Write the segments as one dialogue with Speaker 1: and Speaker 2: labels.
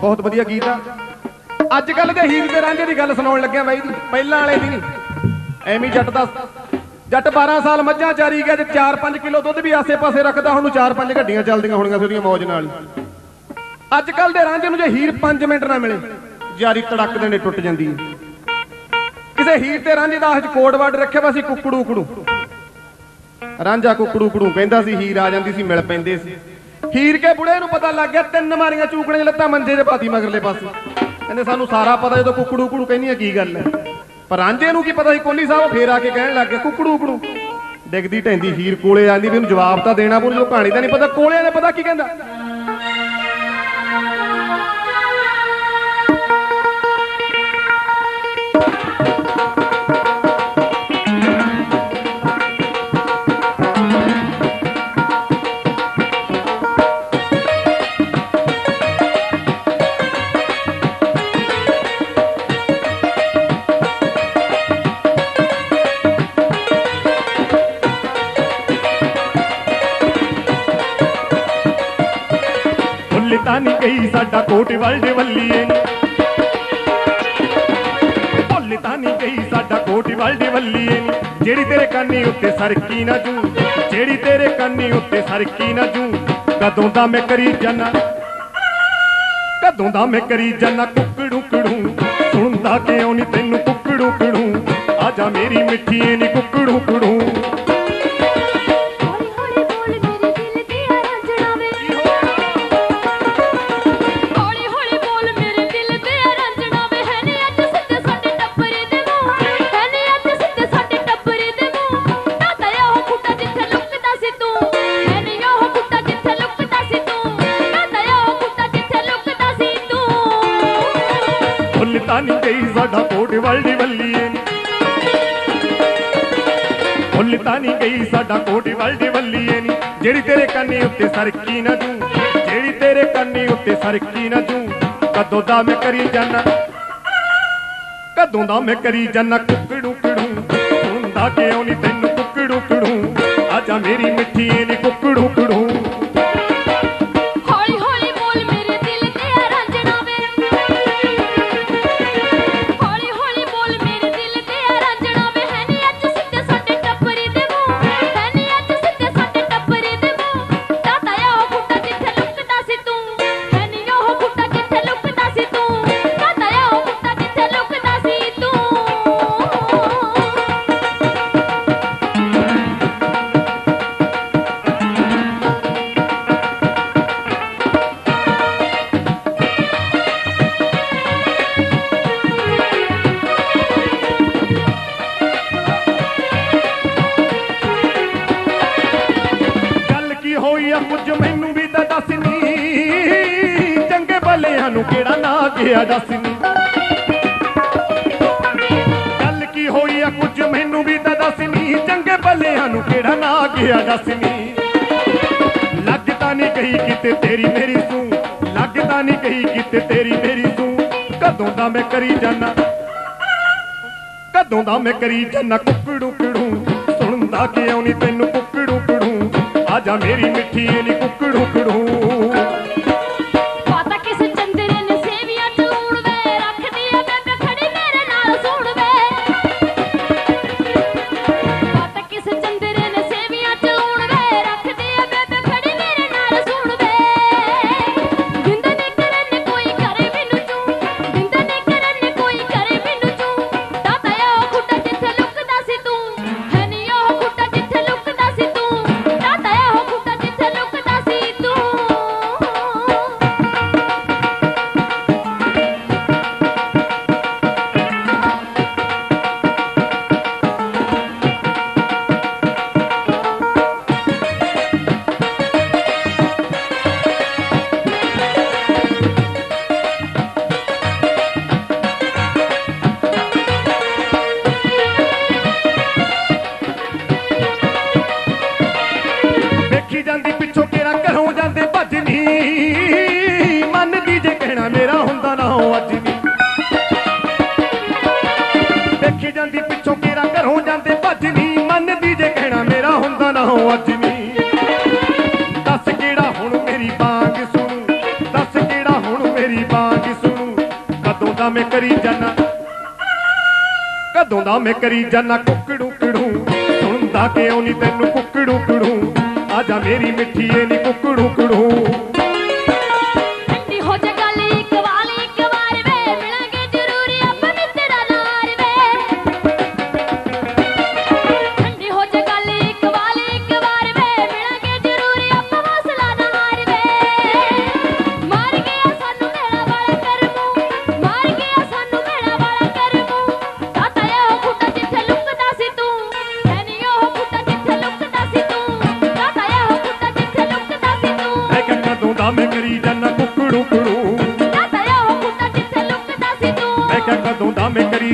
Speaker 1: ਬਹੁਤ ਵਧੀਆ ਗੀਤ ਆ। ਅੱਜ ਕੱਲ ਦੇ ਹੀਰ ਤੇ ਰਾਂਝੇ ਦੀ ਗੱਲ ਸੁਣਾਉਣ ਲੱਗਿਆ ਬਾਈ ਜੀ, ਪਹਿਲਾਂ ਵਾਲੇ ਦੀ ਨਹੀਂ ਐਵੇਂ ਜੱਟ ਦਾ ਜੱਟ 12 ਸਾਲ ਮੱਝਾਂ ਚਾਰੀ ਗਿਆ ਤੇ 4-5 ਕਿਲੋ ਦੁੱਧ ਵੀ ਆਸੇ-ਪਾਸੇ ਰੱਖਦਾ, ਹੁਣ 4-5 ਗੱਡੀਆਂ ਚੱਲਦੀਆਂ ਹੋਣੀਆਂ ਉਹਦੀਆਂ ਮੌਜ ਨਾਲ। ਅੱਜ ਕੱਲ ਦੇ ਰਾਂਝੇ ਨੂੰ ਜੇ ਹੀਰ 5 ਮਿੰਟ ਨਾ ਮਿਲੇ ਜਾਰੀ ਤੜਕ ਦੇਣੇ ਟੁੱਟ ਜਾਂਦੀ ਹੈ। ਕਿਸੇ ਹੀਰ ਤੇ ਰਾਂਝੇ ਦਾ ਅੱਜ ਕੋਡ ਵਰਡ ਰੱਖਿਆ ਵਾ ਸੀ ਕੁੱਕੜੂ ਕੁੜੂ ਰਾਂਝਾ ਕੁੱਕੜੂ ਕੁਕੜੂ ਕਹਿੰਦਾ ਸੀ, ਹੀਰ ਆ ਜਾਂਦੀ ਸੀ, ਮਿਲ ਪੈਂਦੇ ਸੀ। ਹੀਰ ਕੇ ਬੁੜੇ ਨੂੰ ਪਤਾ ਲੱਗ ਗਿਆ, ਤਿੰਨ ਮਾਰੀਆਂ ਚੂਕਣੇ ਲੱਤਾਂ ਮੰਜੇ ਦੇ ਪਾਤੀ ਮਗਰਲੇ ਪਾਸੇ। ਕਹਿੰਦੇ ਸਾਨੂੰ ਸਾਰਾ ਪਤਾ, ਜਦੋਂ ਕੁੱਕੜੂ ਕੁੜੂ ਕਹਿੰਦੀ ਆ ਕੀ ਗੱਲ ਹੈ? ਪਰ ਰਾਂਝੇ ਨੂੰ ਕੀ ਪਤਾ ਸੀ ਕੋਲੀ ਸਾਹਿਬ ਫੇਰ ਆ ਕੇ ਕਹਿਣ ਲੱਗ ਗਿਆ ਕੁੱਕੜੂ ਕੁੜੂ ਡਿੱਗਦੀ ਢੈਂਦੀ ਹੀਰ ਕੋਲੇ ਆਂਦੀ ਵੀ ਇਹਨੂੰ ਜਵਾਬ ਤਾਂ ਦੇਣਾ ਪਊ, ਜੋ ਕਹਾਣੀ ਦਾ ਨਹੀਂ ਪਤਾ ਕੋਲੇ ਨੇ ਪਤਾ ਕੀ ਕਹਿੰਦਾ?
Speaker 2: ਗਈ ਸਾਡਾ ਕੋਟ ਵਰਲਡ ਵੱਲੀਏ। ਭੁੱਲ ਤਾਂ ਨਹੀਂ ਗਈ, ਸਾਡਾ ਕੋਟ ਵਰਲਡ ਵੱਲੀਏ। ਜਿਹੜੀ ਤੇਰੇ ਕੰਨੀ ਉੱਤੇ ਸਰਕੀ ਨਾ ਜੂ, ਜਿਹੜੀ ਤੇਰੇ ਕੰਨੀ ਉੱਤੇ ਸਰਕੀ ਨਾ ਜੂ, ਕਦੋਂ ਦਾ ਮੈਂ ਕਰੀ ਜਾਨਾ, ਕਦੋਂ ਦਾ ਮੈਂ ਕਰੀ ਜਾਨਾ ਕੁੱਕੜੂ ਕੜੂ ਸੁਣਦਾ ਕਿਉਂ ਨਹੀਂ ਤੈਨੂੰ ਕੁੱਕੜੂ ਕੜੂ ਆਜਾ ਮੇਰੀ ਮਿੱਠੀਏ ਨੀ ਕੁੱਕੜੂ ਕੜੂ
Speaker 3: ਤਾਂ
Speaker 2: ਨਹੀਂ ਗਈ ਸਾਡਾ ਕੋਟ ਵਰਲਡ ਵੱਲੀਏ ਨੀ ਜਿਹੜੀ ਤੇਰੇ ਕੰਨੀ ਉੱਤੇ ਸਰਕੀ ਨਾ ਜੂ ਜਿਹੜੀ ਤੇਰੇ ਕੰਨੀ ਉੱਤੇ ਸਰਕੀ ਨਾ ਜੂ ਕਦੋਂ ਦਾ ਮੈਂ ਕਰੀ ਜਾਨਾ? ਕਦੋਂ ਦਾ ਮੈਂ ਕਰੀ ਜਾਨਾ ਕੁੱਕੜੂ ਕੜੂ ਸੁਣਦਾ ਕਿਉਂ ਨਹੀਂ ਤੈਨੂੰ ਕੁੱਕੜੂ ਕੜੂ ਆਜਾ ਮੇਰੀ ਮਿੱਠੀ ਨੀ ਕੁੱਕੜੂ ਕੜੂ ਗਿਆ ਦੱਸ ਗੱਲ ਕੀ ਹੋਈ ਆ, ਕੁਝ ਮੈਨੂੰ ਵੀ ਤਾਂ ਦੱਸ ਚੰਗੇ ਭਲਿਆਂ ਨੂੰ ਕਿਹੜਾ ਨਾ ਗਿਆ ਦੱਸ ਲੱਗਦਾ ਨਹੀਂ ਕਹੀ ਕਿਤੇ ਤੇਰੀ ਮੇਰੀ ਸੂ। ਲੱਗਦਾ ਨਹੀਂ ਕਹੀ ਕਿਤੇ ਤੇਰੀ ਮੇਰੀ ਸੂ। ਕਦੋਂ ਦਾ ਮੈਂ ਕਰੀ ਜਾਨਾ। ਕਦੋਂ ਦਾ ਮੈਂ ਕਰੀ ਜਾਨਾ ਕੁੱਕੜੂ ਕੜੂ। ਸੁਣਦਾ ਕਿਉਂ ਨਹੀਂ ਤੈਨੂੰ ਕੁੱਕੜੂ ਕੜੂ। ਜਾ ਮੇਰੀ ਮਿੱਠੀ ਨੀ ਕੁੱਕੜੂ ਕੜੂ।
Speaker 3: ਮੇਰਾ ਨਾ ਹੋ
Speaker 2: ਅੱਜ ਵੀ ਦੱਸ ਕਿਹੜਾ ਹੁਣ ਮੇਰੀ ਬਾਂਗ ਸੁਣੂ? ਦੱਸ ਕਿਹੜਾ ਹੁਣ ਮੇਰੀ ਬਾਂਗ
Speaker 1: ਦਾ ਮੈਂ ਕਰੀ ਜਾਨਾ? ਕਦੋਂ ਦਾ ਮੈਂ ਕਰੀ ਜਾਨਾ ਕੁੱਕੜੂ ਕੜੂ? ਸੁਣਦਾ ਕਿਉਂ ਨਹੀਂ ਤੈਨੂੰ ਕੁੱਕੜੂ ਕੜੂ? ਆਜਾ ਮੇਰੀ ਮਿੱਠੀਏ ਨੀ ਕੁੱਕੜੂ ਕੜੂ।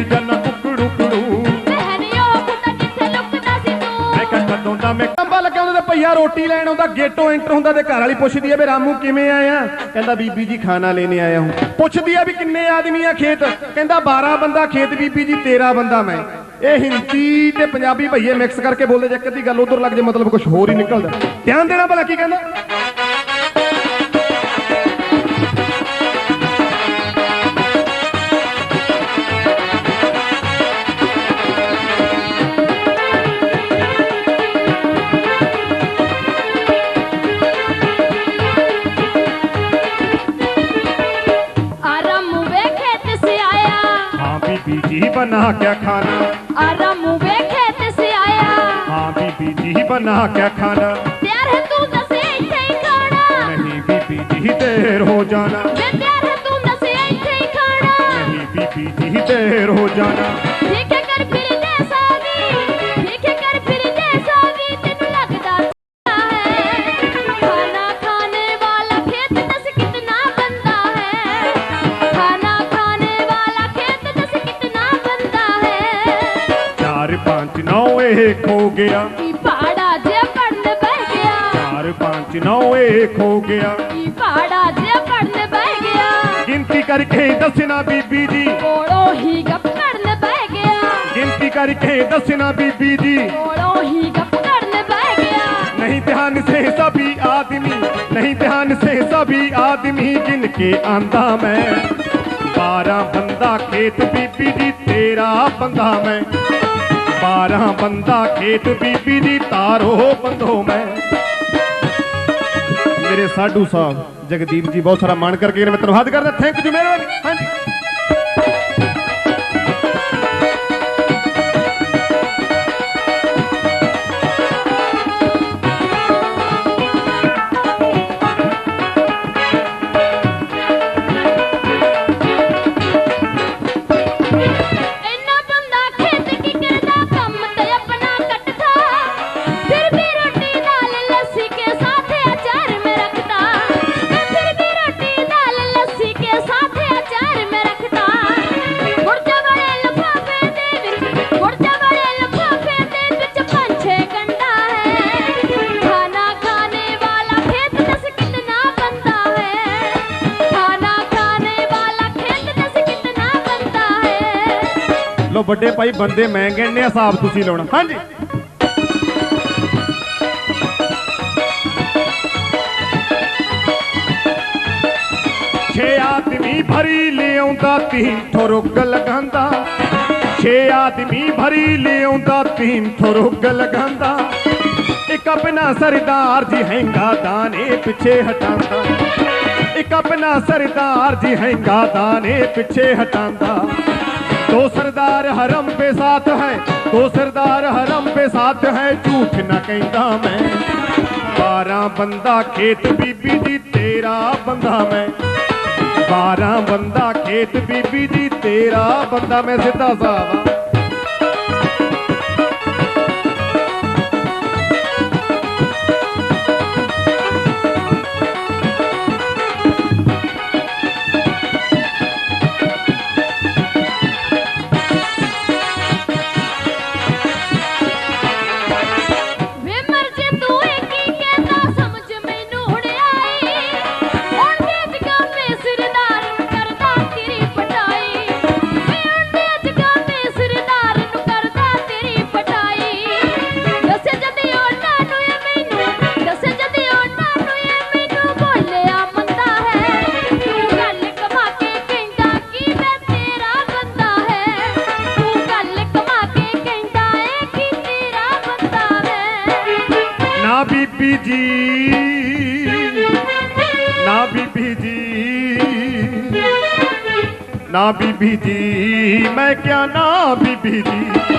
Speaker 1: ਦਾ ਮੈਂ ਕਰੀ ਜਾਨਾ ਕੁੱਕੜੂ ਕੜੂ
Speaker 2: ਰਹਿਣੀ ਉਹ ਖੁੱਟਾ ਜਿੱਥੇ ਲੁਕਦਾ ਸੀ ਤੂੰ।
Speaker 1: ਮੈਂ ਕਿਹਾ ਕਦੋਂ ਦਾ ਮੈਂ
Speaker 4: ਅੰਬਾ ਲੱਗਿਆ ਉਹਦੇ ਤੇ ਭਈਆ ਰੋਟੀ ਲੈਣ ਆਉਂਦਾ ਗੇਟੋਂ ਐਂਟਰ ਹੁੰਦਾ ਤੇ ਘਰ ਵਾਲੀ ਪੁੱਛਦੀ ਆ ਵੀ ਰਾਮੂ ਕਿਵੇਂ ਆਇਆ? ਕਹਿੰਦਾ ਬੀਬੀ ਜੀ ਖਾਣਾ ਲੈਣੇ ਆਇਆ ਹੂੰ। ਪੁੱਛਦੀ ਆ ਵੀ ਕਿੰਨੇ ਆਦਮੀ ਆ ਖੇਤ? ਕਹਿੰਦਾ 12 ਬੰਦਾ ਖੇਤ ਬੀਬੀ ਜੀ 13 ਬੰਦਾ ਮੈਂ। ਇਹ ਹਿੰਦੀ ਤੇ ਪੰਜਾਬੀ ਭਈਏ ਮਿਕਸ ਕਰਕੇ ਬੋਲਦੇ ਜੇ ਇੱਕ ਅੱਧੀ ਗੱਲ ਉਧਰ ਲੱਗ ਜੇ ਮਤਲਬ ਕੁਝ ਹੋਰ ਹੀ ਨਿਕਲਦਾ। ਧਿਆਨ ਦੇਣਾ ਭਲਾ ਕੀ ਕਹਿੰਦਾ।
Speaker 1: बना क्या खाना?
Speaker 2: आराम वे खेत से आया।
Speaker 1: हाँ बीबी जी बना क्या खाना?
Speaker 2: प्यार है तू दसे इथे ही खाना।
Speaker 1: नहीं बीबी जी देर हो जाना।
Speaker 2: वे प्यार है तू दसे इथे ही खाना।
Speaker 1: नहीं बीबी जी देर हो जाना।
Speaker 2: ठीक
Speaker 1: एक हो गया।
Speaker 2: ई जे पड़न बह गया।
Speaker 1: चार पाँच नौ एक हो गया।
Speaker 2: ई जे पड़न बह गया।
Speaker 1: गिनती करके दसना बीबी जी।
Speaker 2: ही गप करन बह गया।
Speaker 1: गिनती करके दसना बीबी जी।
Speaker 2: ही गप करन बह गया।
Speaker 1: नहीं ध्यान से सभी आदमी नहीं ध्यान से सभी आदमी जिनके आंदा मैं। बारह बंदा खेत बीबी जी तेरा बंदा मैं। 12 ਬੰਦਾ ਖੇਤ ਬੀਬੀ ਦੀ ਤਾਰੋ ਬੰਦੋ ਮੈਂ।
Speaker 4: ਮੇਰੇ ਸਾਡੂ ਸਾਹਿਬ, ਜਗਦੀਪ ਜੀ ਬਹੁਤ ਸਾਰਾ ਮਾਣ ਕਰਕੇ ਮੇਰੇ ਮਿੱਤਰ ਹੱਦ ਕਰਦੇ ਥੈਂਕ ਯੂ ਮਿਹਰਬਾਨੀ। ਹਾਂਜੀ। ਵੱਡੇ ਭਾਈ, ਬੰਦੇ ਮੈਂ ਗਿਣਨੇ ਆ ਹਿਸਾਬ ਤੁਸੀਂ ਲਾਉਣਾ। ਹਾਂਜੀ।
Speaker 1: ਛੇ ਆਦਮੀ ਭਰੀ ਲਿਆਉਂਦਾ ਤੀਨ ਥੋ ਰੁੱਗ ਲਗਾਂਦਾ ਛੇ ਆਦਮੀ ਭਰੀ ਲਿਆਉਂਦਾ ਤੀਨ ਥੋ ਰੁੱਗ ਲਗਾਂਦਾ ਇੱਕ ਆਪਣਾ ਸਰਦਾਰ ਜੀ ਹੈਂਗਾ ਦਾਣੇ ਪਿੱਛੇ ਹਟਾਂਦਾ ਇੱਕ ਆਪਣਾ ਸਰਦਾਰ ਜੀ ਹੈਂਗਾ ਦਾਣੇ ਪਿੱਛੇ ਹਟਾਂਦਾ दो सरदार हरम पे साथ है तो सरदार हरम पे साथ है, झूठ न कहता मैं। बारह बंदा खेत बीबी जी, तेरा बंदा मैं। बारह बंदा खेत बीबी जी, तेरा बंदा मैं, सिद्धा साहब।
Speaker 2: ਜੀ ਨਾ
Speaker 1: ਬੀਬੀ ਜੀ ਨਾ ਬੀਬੀ ਜੀ ਮੈਂ ਕਿਆ ਨਾ ਬੀਬੀ ਜੀ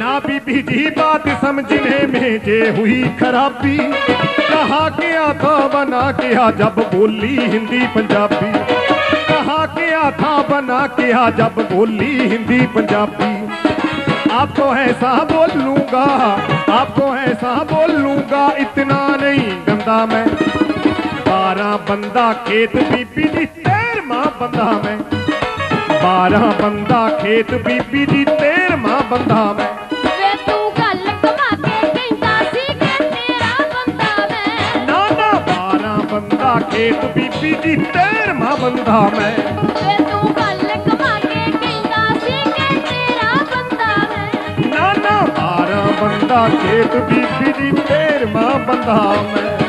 Speaker 1: ना बीबी जी बात समझने में जे हुई खराबी कहा क्या था बना क्या जब बोली हिंदी पंजाबी कहा क्या था बना क्या जब बोली हिंदी पंजाबी आपको ऐसा बोल लूँगा आपको ऐसा बोल लूँगा इतना नहीं गंदा मैं। बारह बंदा खेत बीबी जी तेर माँ बंदा मैं। बारह बंदा खेत बीबी जी तेर माँ
Speaker 2: बंदा मैं। खेत बीबी दी तेर माँ बंदा मैं। ਮੈਂ
Speaker 1: ਨਾ ਨਾ 12 ਬੰਦਾ ਖੇਤ ਬੀਬੀ ਜੀ 13ਵਾਂ ਬੰਦਾ ਮੈਂ।